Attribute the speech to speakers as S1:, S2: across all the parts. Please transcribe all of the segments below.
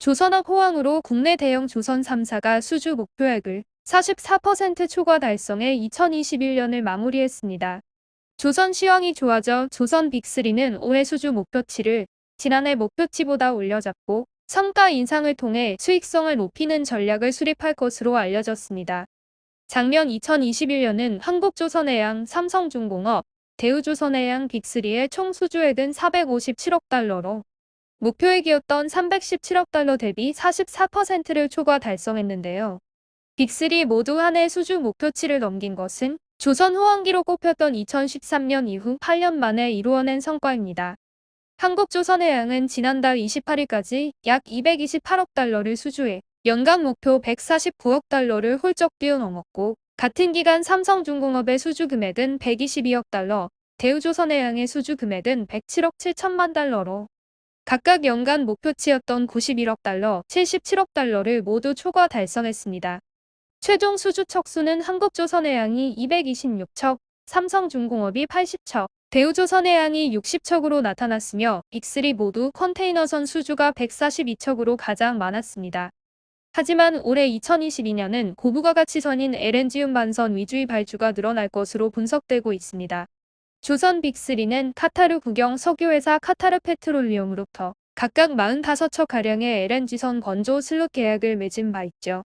S1: 조선업 호황으로 국내 대형 조선 3사가 수주 목표액을 44% 초과 달성해 2021년을 마무리했습니다. 조선 시황이 좋아져 조선 빅3는 올해 수주 목표치를 지난해 목표치보다 올려잡고 성과 인상을 통해 수익성을 높이는 전략을 수립할 것으로 알려졌습니다. 작년 2021년은 한국조선해양, 삼성중공업, 대우조선해양 빅3의 총 수주액은 457억 달러로 목표액이었던 317억 달러 대비 44%를 초과 달성했는데요. 빅3 모두 한 해 수주 목표치를 넘긴 것은 조선 호황기로 꼽혔던 2013년 이후 8년 만에 이루어낸 성과입니다. 한국조선해양은 지난달 28일까지 약 228억 달러를 수주해 연간 목표 149억 달러를 훌쩍 뛰어넘었고 같은 기간 삼성중공업의 수주 금액은 122억 달러, 대우조선해양의 수주 금액은 107억 7천만 달러로 각각 연간 목표치였던 91억 달러, 77억 달러를 모두 초과 달성했습니다. 최종 수주 척수는 한국조선해양이 226척, 삼성중공업이 80척, 대우조선해양이 60척으로 나타났으며 빅3 모두 컨테이너선 수주가 142척으로 가장 많았습니다. 하지만 올해 2022년은 고부가가치선인 LNG음 반선 위주의 발주가 늘어날 것으로 분석되고 있습니다. 조선 빅3는 카타르 국영 석유회사 카타르 페트롤리움으로부터 각각 45척가량의 LNG선 건조 슬롯 계약을 맺은 바 있죠.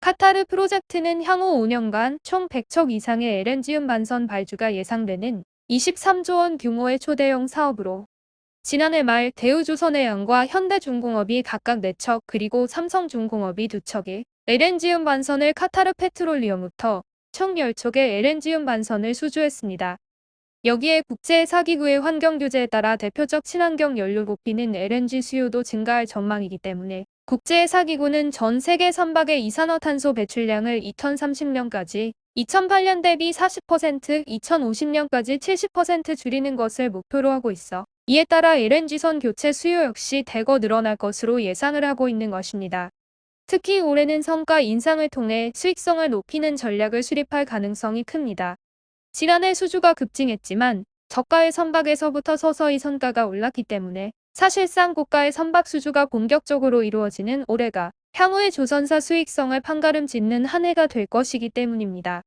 S1: 카타르 프로젝트는 향후 5년간 총 100척 이상의 LNG음 반선 발주가 예상되는 23조 원 규모의 초대형 사업으로 지난해 말 대우조선해양과 현대중공업이 각각 4척 그리고 삼성중공업이 2척의 LNG음 반선을 카타르 페트롤리움부터 총 10척의 LNG음 반선을 수주했습니다. 여기에 국제사기구의 환경규제에 따라 대표적 친환경 연료 높이는 LNG 수요도 증가할 전망이기 때문에 국제사기구는 전 세계 선박의 이산화탄소 배출량을 2030년까지 2008년 대비 40%, 2050년까지 70% 줄이는 것을 목표로 하고 있어 이에 따라 LNG선 교체 수요 역시 대거 늘어날 것으로 예상을 하고 있는 것입니다. 특히 올해는 성과 인상을 통해 수익성을 높이는 전략을 수립할 가능성이 큽니다. 지난해 수주가 급증했지만 저가의 선박에서부터 서서히 선가가 올랐기 때문에 사실상 고가의 선박 수주가 본격적으로 이루어지는 올해가 향후의 조선사 수익성을 판가름 짓는 한 해가 될 것이기 때문입니다.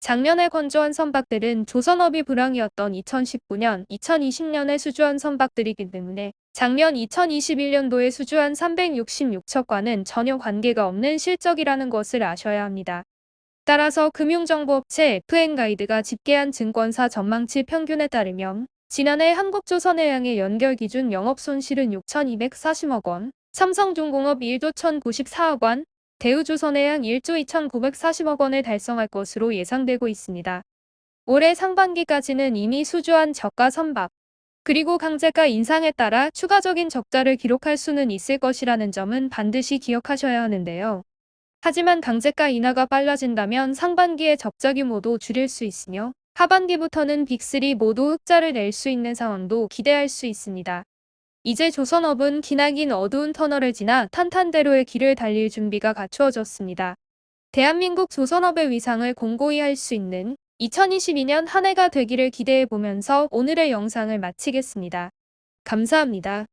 S1: 작년에 건조한 선박들은 조선업이 불황이었던 2019년, 2020년에 수주한 선박들이기 때문에 작년 2021년도에 수주한 366척과는 전혀 관계가 없는 실적이라는 것을 아셔야 합니다. 따라서 금융정보업체 FN가이드가 집계한 증권사 전망치 평균에 따르면 지난해 한국조선해양의 연결 기준 영업손실은 6,240억 원, 삼성중공업 1조 1,094억 원, 대우조선해양 1조 2,940억 원을 달성할 것으로 예상되고 있습니다. 올해 상반기까지는 이미 수주한 저가 선박, 그리고 강제가 인상에 따라 추가적인 적자를 기록할 수는 있을 것이라는 점은 반드시 기억하셔야 하는데요. 하지만 강제가 인하가 빨라진다면 상반기의 적자 규모도 줄일 수 있으며 하반기부터는 빅3 모두 흑자를 낼 수 있는 상황도 기대할 수 있습니다. 이제 조선업은 기나긴 어두운 터널을 지나 탄탄대로의 길을 달릴 준비가 갖추어졌습니다. 대한민국 조선업의 위상을 공고히 할 수 있는 2022년 한 해가 되기를 기대해 보면서 오늘의 영상을 마치겠습니다. 감사합니다.